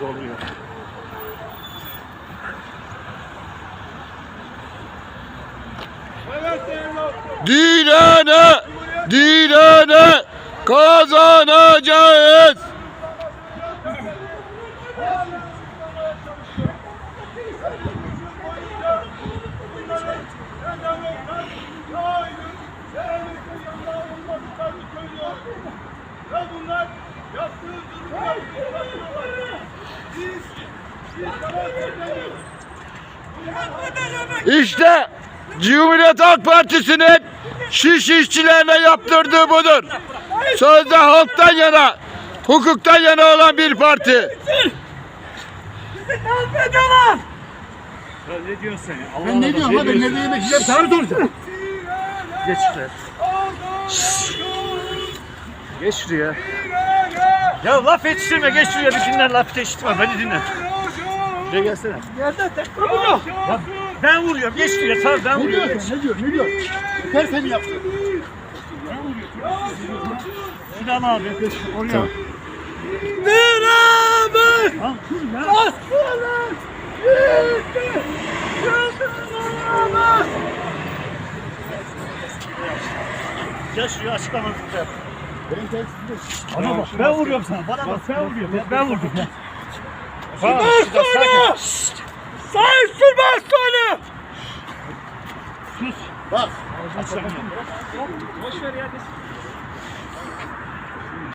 Zorluyor. Direne, direne kazanacağız. Ya bunlar yaptığı savaş İşte Cumhuriyet Halk Partisi'nin şiş işçilerine yaptırdığı budur. Sözde halktan yana, hukuktan yana olan bir parti. Ne diyorsun sen? ya? Allah Ben ne diyorum lan ben diyorsun? nerede yemek yiyeceğim sana soracağım. Geç şuraya. Geç şuraya. Ya laf yetiştirme geç şuraya bir dinle laf yetiştirme beni dinle. Şuraya gelsene. Yerde tek kapı yok. Ya ben vuruyorum geç şuraya tamam ben Ne vuruyorum. diyor ne diyor ne diyor? Yeter seni yaptı. Sinan abi oraya. Tamam. Beraber. Tamam dur ya. Gel şuraya açıklamanızı yap. Benim tekstimde. Bana bak ben vuruyorum sana. Bana bak ben vuruyorum. Ben vurdum. Şurada sakin. Sayın Cumhurbaşkanı! Sus. Bak. Boş ver ya.